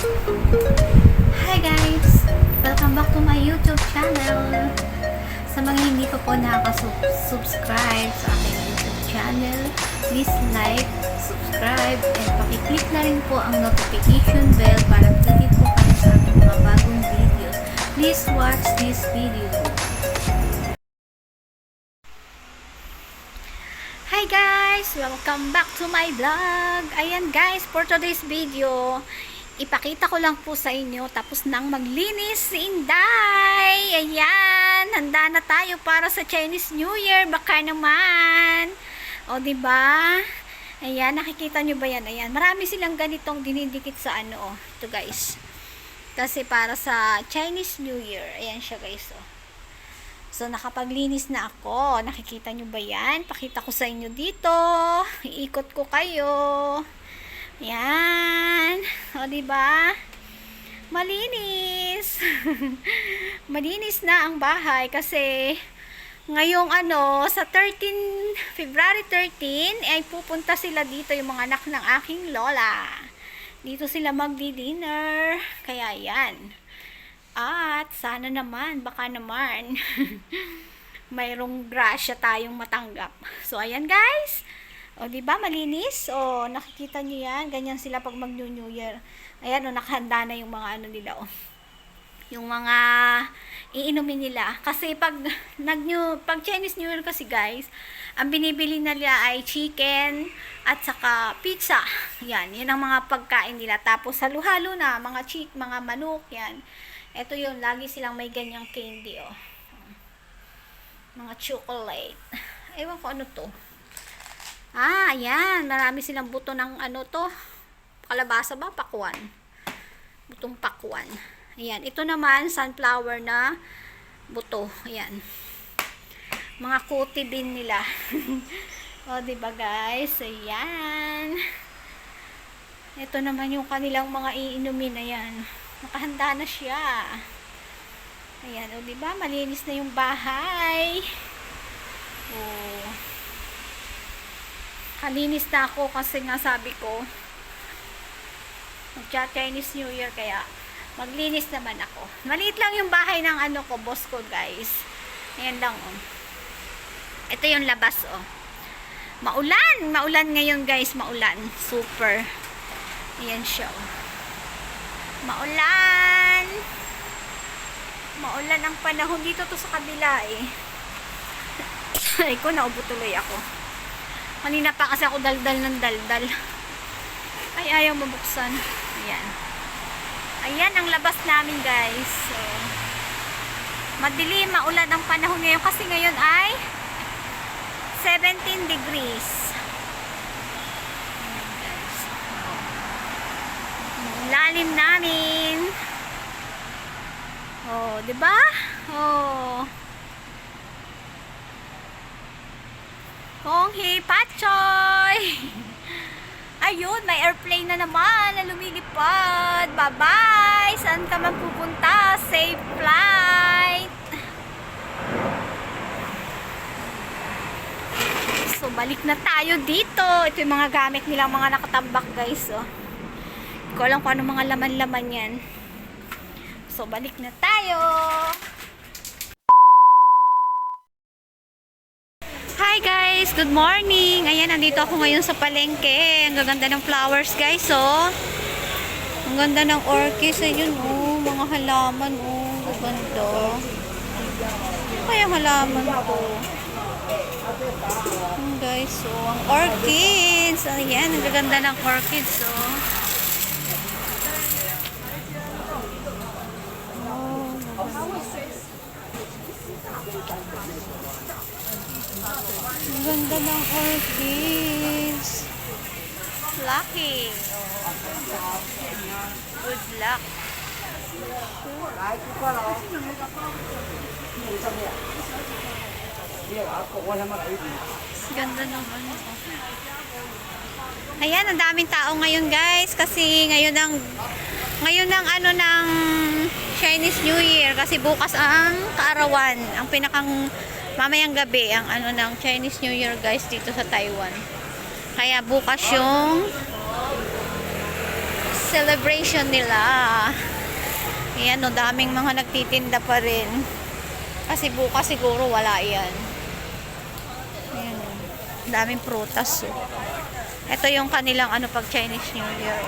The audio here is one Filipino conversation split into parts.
Hi guys! Welcome back to my YouTube channel. Sa mga hindi pa po nakaka-subscribe sa aking YouTube channel, please like, subscribe, and pakiclick na rin po ang notification bell para updated po kayo sa aking mga bagong videos. Please watch this video. Hi guys! Welcome back to my vlog! Ayan guys, for today's video, ipakita ko lang po sa inyo tapos nang maglinis si Inday. Ayan, handa na tayo para sa Chinese New Year. Baka naman. O, di ba? Ayan, nakikita nyo ba yan? Ayan, marami silang ganitong dinidikit sa ano, oh. Ito guys. Kasi para sa Chinese New Year. Ayan siya guys, oh. So, nakapaglinis na ako. Nakikita nyo ba yan? Pakita ko sa inyo dito. Iikot ko kayo. Yan. O, diba? Malinis. Malinis na ang bahay kasi ngayong ano, sa 13, February 13, ay pupunta sila dito yung mga anak ng aking lola. Dito sila magdi-dinner. Kaya yan. At sana naman, baka naman, mayroong grasya tayong matanggap. So, ayan guys. O, di ba malinis? O, nakikita nyo yan. Ganyan sila pag mag New Year. Ayan, o, nakahanda na yung mga ano nila, o. Yung mga iinumin nila. Kasi pag, nag -new, pag Chinese New Year kasi guys, ang binibili nila ay chicken at saka pizza. Yan, yan ang mga pagkain nila. Tapos halo-halo na, mga chick, mga manok, yan. Ito yun, lagi silang may ganyang candy, oh. Mga chocolate. Ewan ko ano to. Ah, ayan. Marami silang buto ng ano to. Kalabasa ba? Pakwan. Butong pakwan. Ayan. Ito naman, sunflower na buto. Ayan. Mga kuti din nila. o, diba guys? Ayan. Ito naman yung kanilang mga iinumin. Ayan. Nakahanda na siya. Ayan, o, diba? Malinis na yung bahay. Oh. Kalinis na ako kasi nga sabi ko, mag-Chinese New Year kaya maglinis naman ako. Maliit lang yung bahay ng ano ko, boss ko, guys. Ayan lang, oh. Ito yung labas, oh. Maulan! Maulan ngayon, guys. Maulan. Super. Ayan siya, oh. Maulan! Maulan ang panahon dito to sa kabila eh. Ay ko, naubo tuloy ako. Kanina pa kasi ako daldal ng daldal. Ay, ayaw mabuksan. Ayan. Ayan ang labas namin guys. So, madilim, maulan ang panahon ngayon kasi ngayon ay 17 degrees. Ayan guys. Lalim namin. Oh, 'di ba? Oh. Kong hi patchoy. Ayun, may airplane na naman na lumilipad. Bye-bye! Saan ka man pupunta? Safe flight! So, balik na tayo dito. Ito yung mga gamit nilang mga nakatambak, guys. Oh. Hindi ko alam kung ano mga laman-laman yan. So, balik na tayo. Hi guys! Good morning! Ayan, nandito ako ngayon sa palengke. Ang gaganda ng flowers guys, oh. Ang ganda ng orchids. Ayun, oh. Mga halaman, oh. Gaganda. Ano kaya halaman ko? Ayan guys, oh. Ang orchids. Ayan, ang gaganda ng orchids, oh. Ang ganda ng orchids. Lucky. Good luck. Ganda ng ano. Ayan, ang daming tao ngayon guys kasi ngayon ang ngayon ang ano ng Chinese New Year kasi bukas ang kaarawan, ang pinakang mamayang gabi ang ano ng Chinese New Year guys dito sa Taiwan. Kaya bukas yung celebration nila. Ayan, no, daming mga nagtitinda pa rin. Kasi bukas siguro wala yan. Ayan, daming prutas. Oh. Ito yung kanilang ano pag Chinese New Year.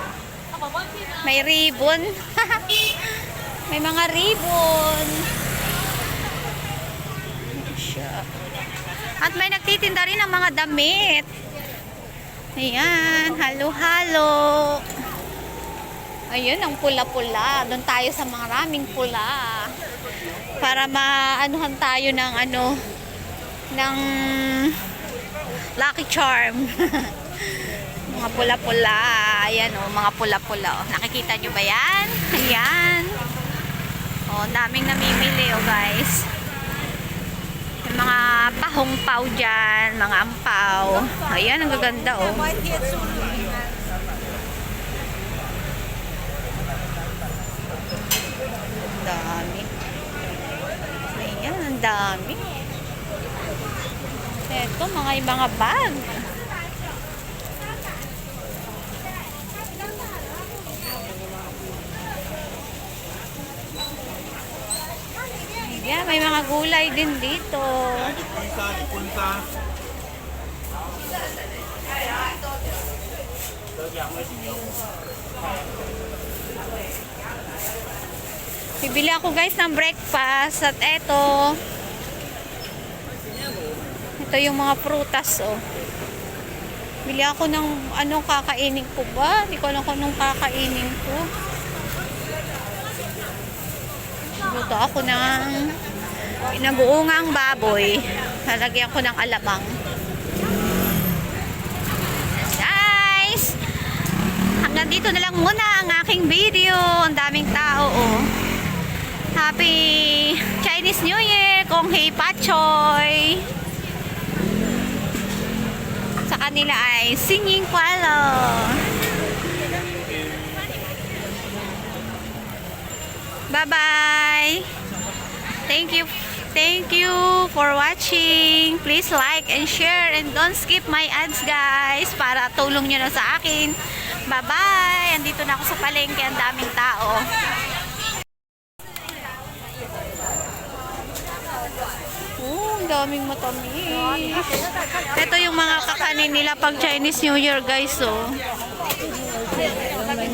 May ribbon. May mga ribbon. Ayan siya. At may nagtitinda rin ng mga damit. Ayan, halo-halo. Ayun, ang pula-pula. Doon tayo sa maraming pula. Para maanuhan tayo ng ano, ng Lucky Charm. mga pula-pula. Ayan o, mga pula-pula. Oh. Nakikita nyo ba yan? Ayan. O, daming namimili o guys. Mga pahong-paw dyan, mga ampaw. Ayan, ang gaganda oh. Ang dami. Ayan, ang dami. Ito, mga mga bag. Ayan, may mga gulay din dito. Bibili ako guys ng breakfast at eto. Ito yung mga prutas oh. Bili ako ng anong kakainin ko ba? Hindi ko alam kung anong kakainin ko. Luto ako ng pinag-uungang baboy. Lalagyan ko ng alamang. Guys! Hanggang dito na lang muna ang aking video. Ang daming tao oh. Happy Chinese New Year! Kung Hei Pachoy! Sa kanila ay Singing Kwalo! Bye-bye! Thank you Thank you for watching. Please like and share and don't skip my ads guys para tulong nyo na sa akin. Bye-bye! Andito na ako sa palengke. Ang daming tao. Oh, ang daming matamis. Ito yung mga kakanin nila pag Chinese New Year, guys, oh.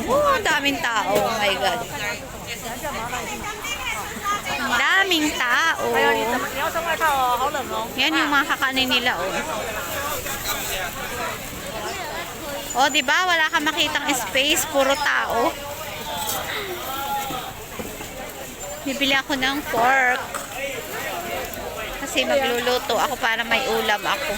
Oh, ang daming tao. Oh my God. Ang daming tao. Yan yung mga kakanin nila, oh. Oh, di ba? Wala kang makitang space, puro tao. Bibili ako ng pork. Kasi magluluto ako para may ulam ako.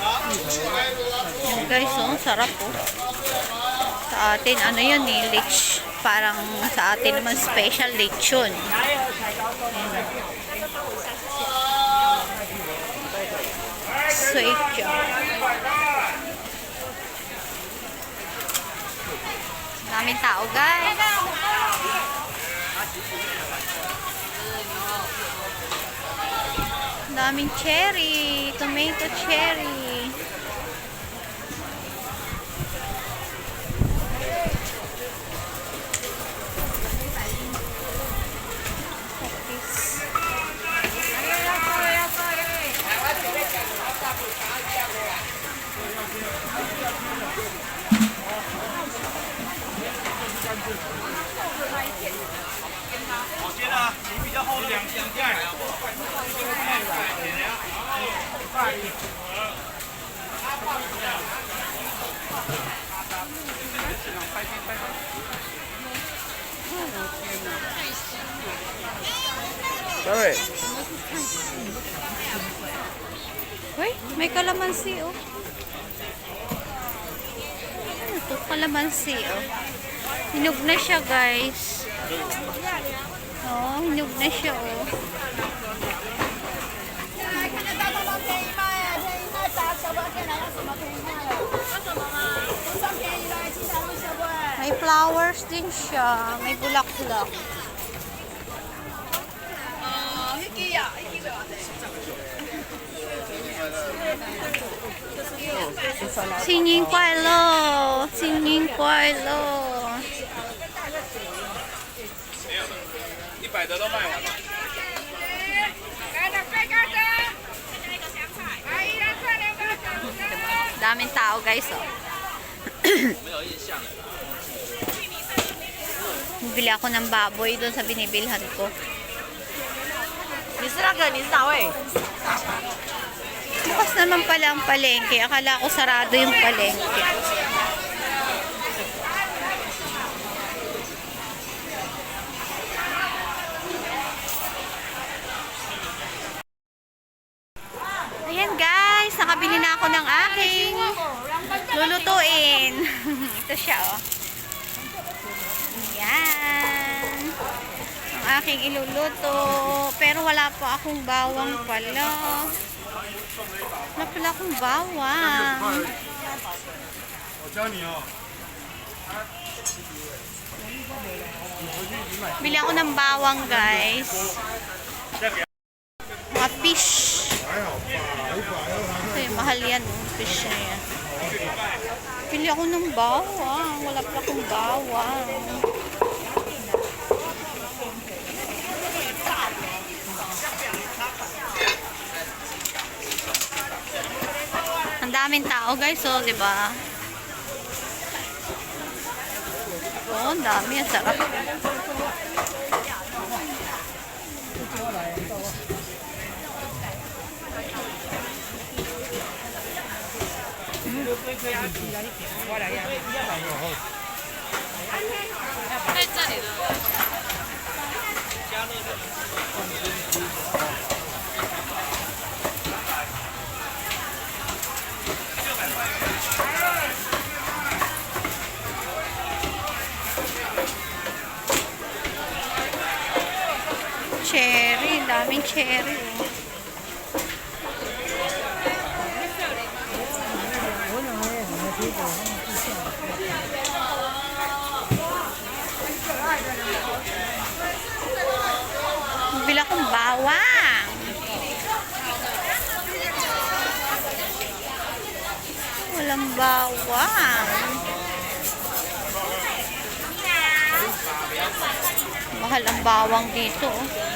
Yan guys, oh, sarap oh. Sa atin, ano yun eh, lech. Parang sa atin naman special lechon. Sweet job. Daming tao, guys. Daming cherry. Tomato cherry. Sorry. Uy, may kalamansi, oh. Ano to? Kalamansi, oh. Hinog na siya, guys. Oh, hinog na siya, oh. May flowers din siya. May bulaklak. 新年快乐，新年快乐。一百的都卖完了。 Daming tao guys, oh. 没有印象了。 Bili ako ng baboy doon sa binibilhan ko. 你是那个你是哪位？ Bukas naman pala ang palengke. Akala ko sarado yung palengke. Ayan guys, nakabili na ako ng aking lulutuin. Ito siya oh. Ayan. aking iluluto. Pero wala po akong bawang pala. Wala pala akong bawang. Bili ako ng bawang guys. Mga fish. Ay, mahal yan. Oh, fish na yan. Bili ako ng bawang. Wala pala akong bawang. Daming tao, guys, oh, di ba? Oh, ang dami. Ang sarap. Mm. Cherry. Daming cherry. oh. Bila kong bawang. Walang bawang. Mahal ang bawang dito. oh.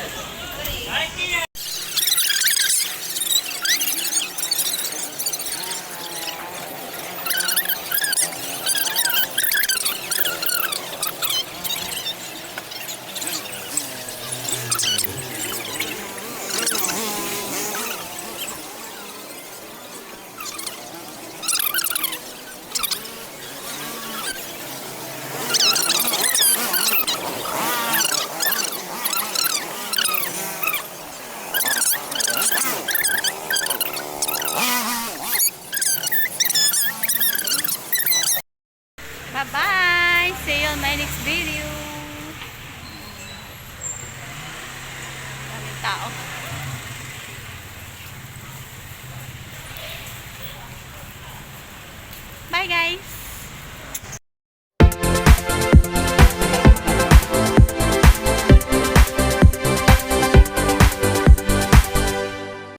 Bye-bye! See you on my next video!